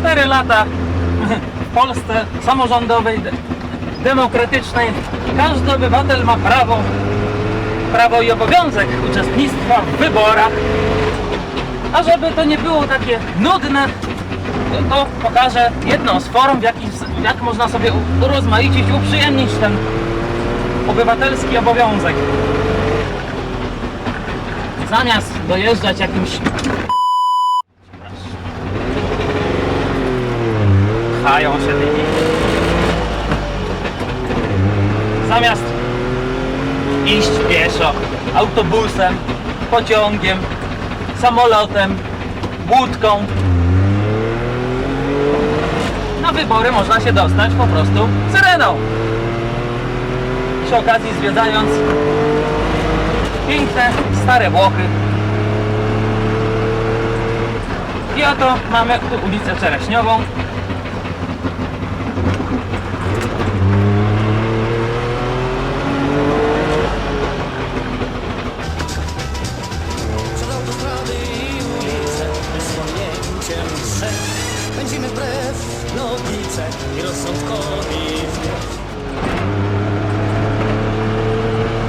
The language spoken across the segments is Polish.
4 lata w Polsce samorządowej, de- demokratycznej każdy obywatel ma prawo, prawo i obowiązek uczestnictwa w wyborach. A żeby to nie było takie nudne, to, pokażę jedną z form, w jaki, jak można sobie urozmaicić, uprzyjemnić ten obywatelski obowiązek. Zamiast dojeżdżać jakimś się tymi. Zamiast iść pieszo, autobusem, pociągiem, samolotem, łódką, na wybory można się dostać po prostu syreną. Przy okazji zwiedzając piękne, stare Włochy. I oto mamy ulicę Czereśniową. Pędzimy wbrew logice I rozsądkowi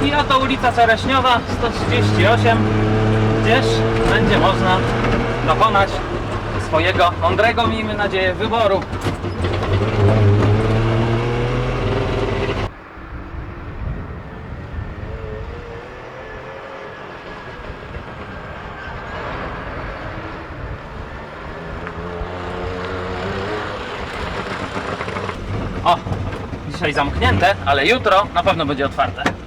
I oto ulica Czereśniowa 138, gdzież będzie można dokonać swojego mądrego, miejmy nadzieję, wyboru. O, dzisiaj zamknięte, ale jutro na pewno będzie otwarte.